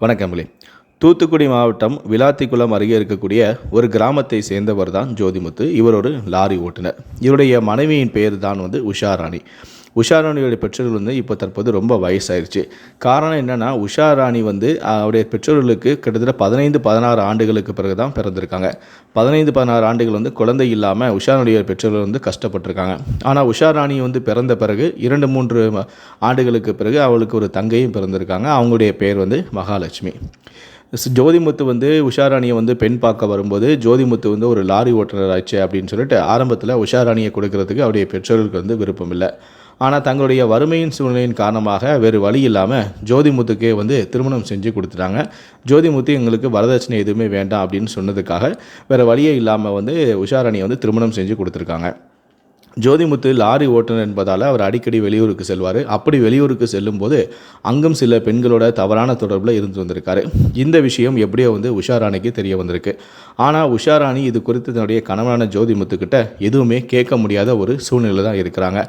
வணக்கங்களே தூத்துக்குடி மாவட்டம் விளாத்திக்குளம் அருகே இருக்கக்கூடிய ஒரு கிராமத்தை சேர்ந்தவர் தான் ஜோதிமுத்து. இவர் ஒரு லாரி ஓட்டுநர் இவருடைய மனைவியின் பெயர் தான் வந்து உஷாராணி உஷாராணியோட பெற்றோர்கள் வந்து இப்போ தற்போது ரொம்ப வயசாயிருச்சு. காரணம் என்னென்னா உஷாராணி வந்து அவருடைய பெற்றோர்களுக்கு கிட்டத்தட்ட பதினைந்து பதினாறு ஆண்டுகளுக்கு பிறகு தான் பிறந்திருக்காங்க. பதினைந்து பதினாறு ஆண்டுகள் வந்து குழந்தை இல்லாமல் உஷாராணியோட பெற்றோர்கள் வந்து கஷ்டப்பட்டிருக்காங்க. ஆனால் உஷாராணி வந்து பிறந்த பிறகு இரண்டு மூன்று ஆண்டுகளுக்கு பிறகு அவளுக்கு ஒரு தங்கையும் பிறந்திருக்காங்க. அவங்களுடைய பெயர் வந்து மகாலட்சுமி. ஜோதிமுத்து வந்து உஷாராணியை வந்து பெண் பார்க்க வரும்போது ஜோதிமுத்து வந்து ஒரு லாரி ஓட்டுநர் ஆச்சு அப்படின்னு சொல்லிட்டு ஆரம்பத்தில் உஷாராணியை கொடுக்கறதுக்கு அவருடைய பெற்றோர்களுக்கு வந்து விருப்பம் இல்லை. ஆனால் தங்களுடைய வறுமையின் சூழ்நிலையின் காரணமாக வேறு வழி இல்லாமல் ஜோதிமுத்துக்கே வந்து திருமணம் செஞ்சு கொடுத்துட்டாங்க. ஜோதிமுத்து எங்களுக்கு வரதட்சணை எதுவுமே வேண்டாம் அப்படின்னு சொன்னதுக்காக வேறு வழியே இல்லாமல் வந்து உஷாராணியை வந்து திருமணம் செஞ்சு கொடுத்துருக்காங்க. ஜோதிமுத்து லாரி ஓட்டுநர் என்பதால் அவர் அடிக்கடி வெளியூருக்கு செல்வார். அப்படி வெளியூருக்கு செல்லும்போது அங்கும் சில பெண்களோட தவறான தொடர்பில் இருந்து வந்திருக்காரு. இந்த விஷயம் எப்படியோ வந்து உஷாராணிக்கு தெரிய வந்திருக்கு. ஆனால் உஷாராணி இது குறித்து தன்னுடைய கணவனான ஜோதிமுத்துக்கிட்ட எதுவுமே கேட்க முடியாத ஒரு சூழ்நிலை தான் இருக்கிறாங்க.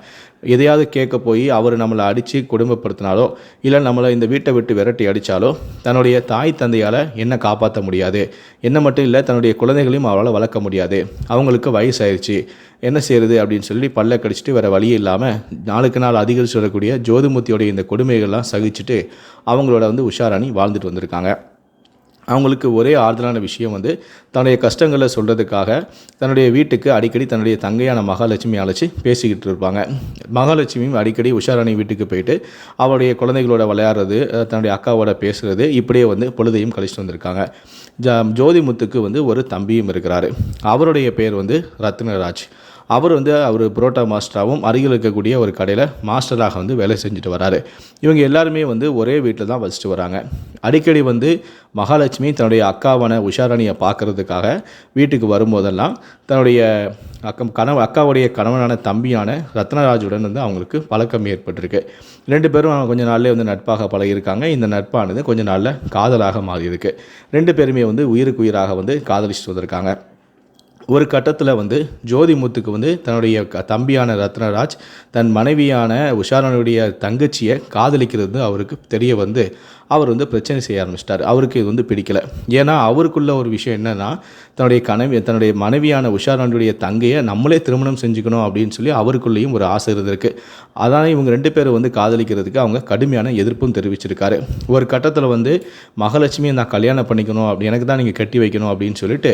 எதையாவது கேட்க போய் அவர் நம்மளை அடித்து குடும்பப்படுத்தினாலோ இல்லை நம்மளை இந்த வீட்டை விட்டு விரட்டி அடித்தாலோ தன்னுடைய தாய் தந்தையால் என்ன காப்பாற்ற முடியாது. என்ன மட்டும் இல்லை தன்னுடைய குழந்தைகளையும் அவரால் வளர்க்க முடியாது. அவங்களுக்கு வயசாயிருச்சு. என்ன செய்யறது அப்படின்னு சொல்லி பல்ல கடிச்சிட்டு வேறு வழியே இல்லாமல் நாளுக்கு நாள் அதிகரித்து வரக்கூடிய ஜோதிமூர்த்தியோடைய இந்த கொடுமைகள்லாம் சகிச்சுட்டு அவங்களோட வந்து உஷாராணி வாழ்ந்துட்டு வந்திருக்காங்க. அவங்களுக்கு ஒரே ஆறுதலான விஷயம் வந்து தன்னுடைய கஷ்டங்களை சொல்கிறதுக்காக தன்னுடைய வீட்டுக்கு அடிக்கடி தன்னுடைய தங்கையான மகாலட்சுமி அழைச்சி பேசிக்கிட்டு இருப்பாங்க. மகாலட்சுமியும் அடிக்கடி உஷாராணி வீட்டுக்கு போயிட்டு அவருடைய குழந்தைகளோட விளையாடுறது தன்னுடைய அக்காவோட பேசுகிறது இப்படியே வந்து பொழுதையும் கழிச்சிட்டு வந்திருக்காங்க. ஜ ஜோதிமுத்துக்கு வந்து ஒரு தம்பியும் இருக்கிறாரு. அவருடைய பேர் வந்து ரத்னராஜ். அவர் வந்து அவர் புரோட்டா மாஸ்டராகவும் அருகில் இருக்கக்கூடிய ஒரு கடையில் மாஸ்டராக வந்து வேலை செஞ்சுட்டு வராரு. இவங்க எல்லாருமே வந்து ஒரே வீட்டில் தான் வசிச்சுட்டு வராங்க. அடிக்கடி வந்து மகாலட்சுமி தன்னுடைய அக்காவான உஷாராணியை பார்க்கறதுக்காக வீட்டுக்கு வரும்போதெல்லாம் தன்னுடைய அக்கம் கணவ அக்காவுடைய கணவனான தம்பியான ரத்னராஜுடன் வந்து அவங்களுக்கு பழக்கம் ஏற்பட்டிருக்கு. ரெண்டு பேரும் கொஞ்ச நாள்லேயே வந்து நட்பாக பழகியிருக்காங்க. இந்த நட்பானது கொஞ்ச நாளில் காதலாக மாறியிருக்கு. ரெண்டு பேருமே வந்து உயிருக்கு உயிராக வந்து காதலிச்சுட்டு வந்திருக்காங்க. ஒரு கட்டத்தில் வந்து ஜோதிமுத்துக்கு வந்து தன்னுடைய க- தம்பியான ரத்னராஜ் தன் மனைவியான உஷாரனுடைய தங்கச்சியை காதலிக்கிறது அவருக்கு தெரிய வந்து அவர் வந்து பிரச்சனை செய்ய ஆரம்பிச்சிட்டார். அவருக்கு இது வந்து பிடிக்கல. ஏன்னா அவருக்குள்ள ஒரு விஷயம் என்னன்னா தன்னுடைய கனவி தன்னுடைய மனைவியான உஷாரனுடைய தங்கையை நம்மளே திருமணம் செஞ்சுக்கணும் அப்படின்னு சொல்லி அவருக்குள்ளேயும் ஒரு ஆசை இருந்திருக்கு. அதனால் இவங்க ரெண்டு பேரும் வந்து காதலிக்கிறதுக்கு அவங்க கடுமையான எதிர்ப்பும் தெரிவிச்சிருக்காரு. ஒரு கட்டத்தில் வந்து மகாலட்சுமியை நான் கல்யாணம் பண்ணிக்கணும் அப்படி எனக்கு தான் நீங்கள் கட்டி வைக்கணும் அப்படின்னு சொல்லிட்டு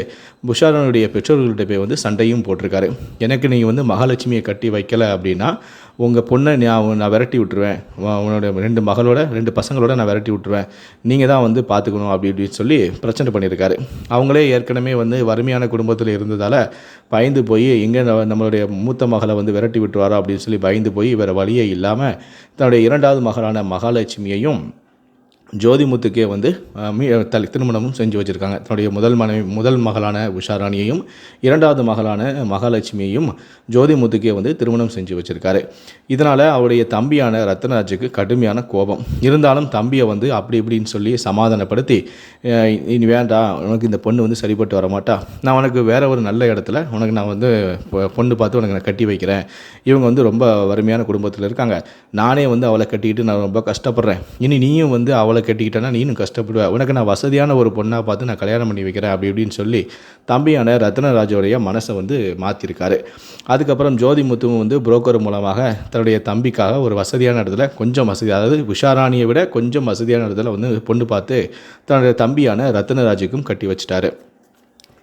புஷாரனுடைய பெற்றோர்கள்ட்ட போய் வந்து சண்டையும் போட்டிருக்காரு. எனக்கு நீங்கள் வந்து மகாலட்சுமியை கட்டி வைக்கல அப்படின்னா உங்கள் பொண்ணை நான் நான் விரட்டி விட்டுருவேன். உன்னோட ரெண்டு மகளோட ரெண்டு பசங்களோட நான் விரட்டி விட்டுருவேன். நீங்கள் தான் வந்து பார்த்துக்கணும் அப்படி இப்படின்னு சொல்லி பிரச்சனை பண்ணியிருக்காரு. அவங்களே ஏற்கனவே வந்து வறுமையான குடும்பத்தில் இருந்ததால் பயந்து போய் எங்கே நம்மளுடைய மூத்த மகளை வந்து விரட்டி விட்டுருவாரோ அப்படின்னு சொல்லி பயந்து போய் வேறு வழியே இல்லாமல் தன்னுடைய இரண்டாவது மகளான மகாலட்சுமியையும் ஜோதிமுத்துக்கே வந்து மீ தலை திருமணமும் செஞ்சு வச்சுருக்காங்க. தன்னுடைய முதல் மனைவி முதல் மகளான உஷாராணியையும் இரண்டாவது மகளான மகாலட்சுமியையும் ஜோதிமுத்துக்கே வந்து திருமணம் செஞ்சு வச்சுருக்காரு. இதனால் அவருடைய தம்பியான ரத்னராஜுக்கு கடுமையான கோபம். இருந்தாலும் தம்பியை வந்து அப்படி இப்படின்னு சொல்லி சமாதானப்படுத்தி இனி வேண்டாம் உனக்கு இந்த பொண்ணு வந்து சரிப்பட்டு வர மாட்டா நான் உனக்கு வேறு ஒரு நல்ல இடத்துல உனக்கு நான் வந்து பொண்ணு பார்த்து உனக்கு நான் கட்டி வைக்கிறேன். இவங்க வந்து ரொம்ப வறுமையான குடும்பத்தில் இருக்காங்க. நானே வந்து அவளை கட்டிக்கிட்டு நான் ரொம்ப கஷ்டப்படுறேன். இனி நீயும் வந்து அவளை கட்டிக்கிட்டேன்னா நீனும் கஷ்டப்படுவேன் உனக்கு நான் வசதியான ஒரு பொண்ணாக பார்த்து நான் கல்யாணம் பண்ணி வைக்கிறேன் அப்படி இப்படின்னு சொல்லி தம்பியான ரத்னராஜோடைய மனசை வந்து மாற்றிருக்காரு அதுக்கப்புறம் ஜோதிமுத்துவும் வந்து புரோக்கர் மூலமாக தன்னுடைய தம்பிக்காக ஒரு வசதியான இடத்துல கொஞ்சம் வசதி அதாவது உஷாராணியை விட கொஞ்சம் வசதியான இடத்துல வந்து பொண்ணு பார்த்து தன்னுடைய தம்பியான ரத்னராஜுக்கும் கட்டி வச்சிட்டாரு.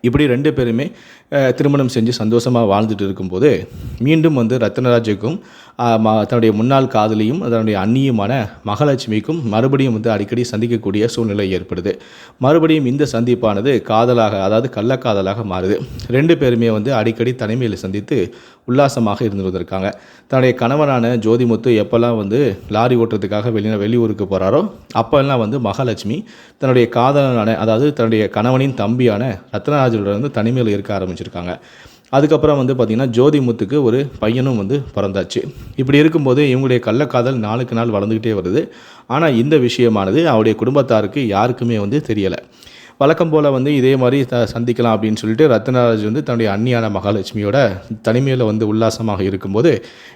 இப்படி ரெண்டு பேருமே திருமணம் செஞ்சு சந்தோஷமாக வாழ்ந்துட்டு இருக்கும்போது மீண்டும் வந்து ரத்னராஜுக்கும் ம- தன்னுடைய முன்னாள் காதலியும் தன்னுடைய அண்ணியுமான மகாலட்சுமிக்கும் மறுபடியும் வந்து அடிக்கடி சந்திக்கக்கூடிய சூழ்நிலை ஏற்படுது. மறுபடியும் இந்த சந்திப்பானது காதலாக அதாவது கள்ளக்காதலாக மாறுது. ரெண்டு பேருமே வந்து அடிக்கடி தனிமையில் சந்தித்து உல்லாசமாக இருந்து வந்திருக்காங்க தன்னுடைய கணவனான ஜோதிமுத்து எப்போல்லாம் வந்து லாரி ஓட்டுறதுக்காக வெளி வெளியூருக்கு போகிறாரோ அப்போல்லாம் வந்து மகாலட்சுமி தன்னுடைய காதலனான அதாவது தன்னுடைய கணவனின் தம்பியான ரத்னராஜனுடன் வந்து தனிமையில் இருக்க ஆரம்பிச்சிருக்காங்க. அதுக்கப்புறம் வந்து பார்த்திங்கன்னா ஜோதிமுத்துக்கு ஒரு பையனும் வந்து பிறந்தாச்சு. இப்படி இருக்கும்போது இவங்களுடைய கள்ளக்காதல் நாளுக்கு நாள் வளர்ந்துக்கிட்டே வருது. ஆனால் இந்த விஷயமானது அவருடைய குடும்பத்தாருக்கு யாருக்குமே வந்து தெரியலை. வழக்கம் போல் வந்து இதே மாதிரி த சந்திக்கலாம் அப்படின்னு சொல்லிட்டு ரத்னராஜ் வந்து தன்னுடைய அண்ணியான மகாலட்சுமியோட தனிமையில் வந்து உல்லாசமாக இருக்கும்போது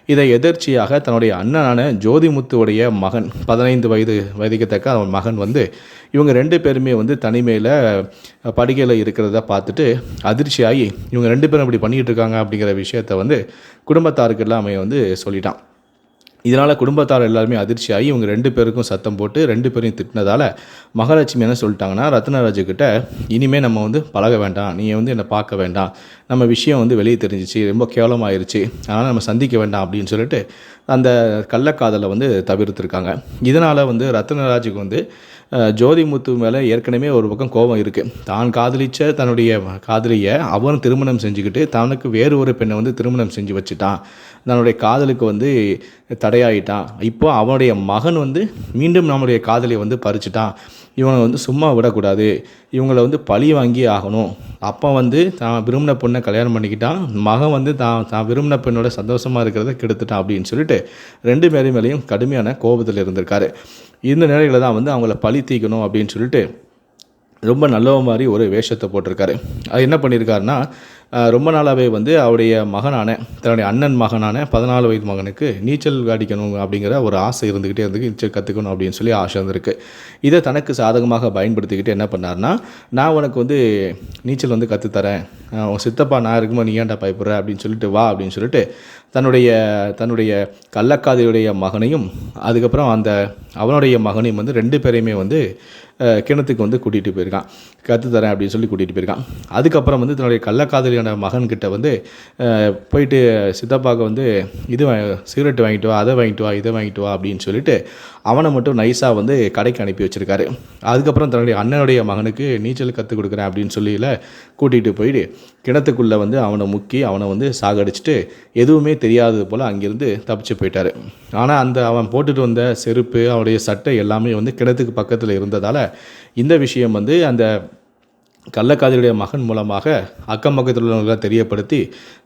இதை எதிர்ச்சியாக தன்னுடைய அண்ணனான ஜோதிமுத்துவுடைய மகன் பதினைந்து வயது வயதுக்கத்தக்க அவன் மகன் வந்து இவங்க ரெண்டு பேருமே வந்து தனிமையில் படுகையில் இருக்கிறத பார்த்துட்டு அதிர்ச்சியாகி இவங்க ரெண்டு பேரும் இப்படி பண்ணிகிட்டு இருக்காங்க அப்படிங்கிற விஷயத்த வந்து குடும்பத்தாருக்கு எல்லாமே வந்து சொல்லிட்டான். இதனால் குடும்பத்தார் எல்லாருமே அதிர்ச்சியாகி இவங்க ரெண்டு பேருக்கும் சத்தம் போட்டு ரெண்டு பேரையும் திட்டினதால் மகாலட்சுமி என்ன சொல்லிட்டாங்கன்னா ரத்னராஜு கிட்ட இனிமேல் நம்ம வந்து பழக வேண்டாம். நீ வந்து என்னை பார்க்க வேண்டாம். நம்ம விஷயம் வந்து வெளியே தெரிஞ்சிச்சு ரொம்ப கேவலமாயிருச்சு. அதனால் நம்ம சந்திக்க வேண்டாம். அப்படின்னு சொல்லிட்டு அந்த கள்ளக்காதலை வந்து தவிர்த்துருக்காங்க. இதனால் வந்து ரத்னராஜுக்கு வந்து ஜோதிமுத்து மேலே ஏற்கனவே ஒரு பக்கம் கோபம் இருக்குது தான் காதலிச்ச தன்னுடைய காதலியை அவன் திருமணம் செஞ்சுக்கிட்டு தனக்கு வேறு ஒரு பெண்ணை வந்து திருமணம் செஞ்சு வச்சுட்டான். தன்னுடைய காதலுக்கு வந்து தடையாயிட்டான். இப்போ அவனுடைய மகன் வந்து மீண்டும் நம்மளுடைய காதலியை வந்து பறிச்சுட்டான். இவனை வந்து சும்மா விடக்கூடாது. இவங்களை வந்து பழி வாங்கி ஆகணும். அப்போ வந்து தான் விரும்பின பொண்ணை கல்யாணம் பண்ணிக்கிட்டான். மகன் வந்து தான் தான் விரும்பின பெண்ணோட சந்தோஷமாக இருக்கிறத கெடுத்துட்டான் அப்படின்னு சொல்லிட்டு ரெண்டு பேரும் மேலேயும் கடுமையான கோபத்தில் இருந்திருக்காரு. இந்த நிலையில தான் வந்து அவங்கள பழி தீக்கணும் அப்படின்னு சொல்லிட்டு ரொம்ப நல்லவ மாதிரி ஒரு வேஷத்தை போட்டிருக்காரு. அது என்ன பண்ணியிருக்காருன்னா ரொம்ப நாளாகவே வந்து அவருடைய மகனான தன்னுடைய அண்ணன் மகனான பதினாலு வயது மகனுக்கு நீச்சல் அடிக்கணும் அப்படிங்கிற ஒரு ஆசை இருந்துக்கிட்டே இருந்து நீச்சல் கற்றுக்கணும் அப்படின்னு சொல்லி ஆசை இருந்திருக்கு. இதை தனக்கு சாதகமாக பயன்படுத்திக்கிட்டு என்ன பண்ணார்னா நான் உனக்கு வந்து நீச்சல் வந்து கற்றுத்தரேன் உன் சித்தப்பா நான் இருக்கும்போது நீ ஏன்டா பயப்படுற? அப்படின்னு சொல்லிட்டு வா அப்படின்னு சொல்லிட்டு தன்னுடைய தன்னுடைய கள்ளக்காதையுடைய மகனையும் அதுக்கப்புறம் அந்த அவனுடைய மகனையும் வந்து ரெண்டு பேரையுமே வந்து கிணத்துக்கு வந்து கூட்டிகிட்டு போயிருக்கான். கற்றுத்தரேன் அப்படின்னு சொல்லி கூட்டிகிட்டு போயிருக்கான். அதுக்கப்புறம் வந்து தன்னுடைய கள்ளக்காதலியான மகன்கிட்ட வந்து போயிட்டு சித்தப்பாவுக்கு வந்து இது சிகரெட் வாங்கிட்டு வா அதை வாங்கிட்டு வா இதை வாங்கிட்டு வா அப்படின்னு சொல்லிட்டு அவனை மட்டும் நைஸாக வந்து கடைக்கு அனுப்பி வச்சிருக்காரு. அதுக்கப்புறம் தன்னுடைய அண்ணனுடைய மகனுக்கு நீச்சல் கற்றுக் கொடுக்குறேன் அப்படின்னு சொல்லியில் கூட்டிகிட்டு போயிட்டு கிணத்துக்குள்ளே வந்து அவனை முக்கி அவனை வந்து சாகடிச்சிட்டு எதுவுமே தெரியாதது போல் அங்கேருந்து தப்பிச்சு போயிட்டாரு. ஆனால் அந்த அவன் போட்டுட்டு வந்த செருப்பு அவனுடைய சட்டை எல்லாமே வந்து கிணத்துக்கு பக்கத்தில் இருந்ததால் இந்த விஷயம் வந்து அந்த கள்ளக்காதலுடைய மகன் மூலமாக அக்கம் பக்கத்தில் உள்ளவங்களை தெரியப்படுத்தி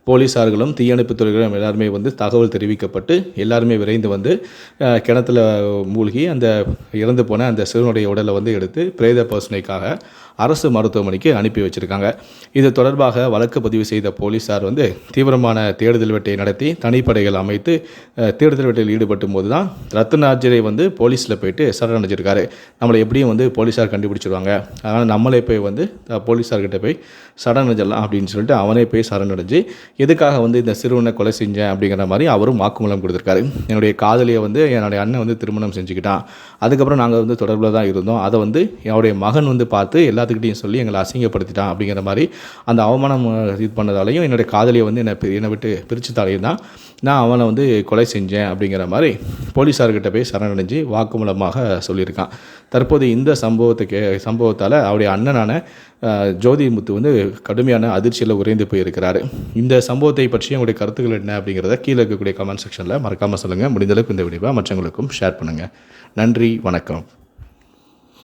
போலீஸார்களும் தீயணைப்புத் துறைகளும் எல்லாருமே வந்து தகவல் தெரிவிக்கப்பட்டு எல்லாருமே விரைந்து வந்து கிணத்துல மூழ்கி அந்த இறந்து போன அந்த சிறுவனுடைய உடலை வந்து எடுத்து பிரேத பரிசோதனைக்காக அரசு மருத்துவமனைக்கு அனுப்பி வச்சுருக்காங்க. இது தொடர்பாக வழக்கு பதிவு செய்த போலீஸார் வந்து தீவிரமான தேடுதல் வேட்டையை நடத்தி தனிப்படைகள் அமைத்து தேடுதல் வேட்டையில் ஈடுபட்டும் போது தான் ரத்னாஜரை வந்து போலீஸில் போயிட்டு சரணடைஞ்சிருக்காரு. நம்மளை எப்படியும் வந்து போலீஸார் கண்டுபிடிச்சிருவாங்க. அதனால் நம்மளே போய் வந்து போலீஸார்கிட்ட போய் சரணடைஞ்சிடலாம் அப்படின்னு சொல்லிட்டு அவனே போய் சரணடைஞ்சு எதுக்காக வந்து இந்த சிறுவனை கொலை செஞ்சேன் அப்படிங்கிற மாதிரி அவரும் வாக்குமூலம் கொடுத்துருக்காரு. என்னுடைய காதலியை வந்து என்னுடைய அண்ணன் வந்து திருமணம் செஞ்சுக்கிட்டான். அதுக்கப்புறம் நாங்கள் வந்து தொடர்பில் தான் இருந்தோம். அதை வந்து என்னுடைய மகன் வந்து பார்த்து எல்லாத்துக்கிட்டையும் சொல்லி எங்களை அசிங்கப்படுத்திட்டான் அப்படிங்கிற மாதிரி அந்த அவமானம் இது பண்ணதாலையும் என்னுடைய காதலியை வந்து என்னை என்னை விட்டு பிரிச்சுத்தாலையும் தான் நான் அவனை வந்து கொலை செஞ்சேன் அப்படிங்கிற மாதிரி போலீஸார்கிட்ட போய் சரணடைஞ்சு வாக்குமூலமாக சொல்லியிருக்கான். தற்போது இந்த சம்பவத்தை கே சம்பவத்தால் அவருடைய அண்ணனான ஜோதி முத்து வந்து கடுமையான அதிர்ச்சியில் உறைந்து போயிருக்கிறாரு. இந்த சம்பவத்தை பற்றி உங்களுடைய கருத்துக்கள் என்ன அப்படிங்கிறத கீழே இருக்கக்கூடிய கமெண்ட் செக்ஷனில் மறக்காமல் சொல்லுங்கள் முடிந்தளவுக்கு இந்த வீடியோவை மற்றவங்களுக்கும் ஷேர் பண்ணுங்கள் நன்றி வணக்கம்.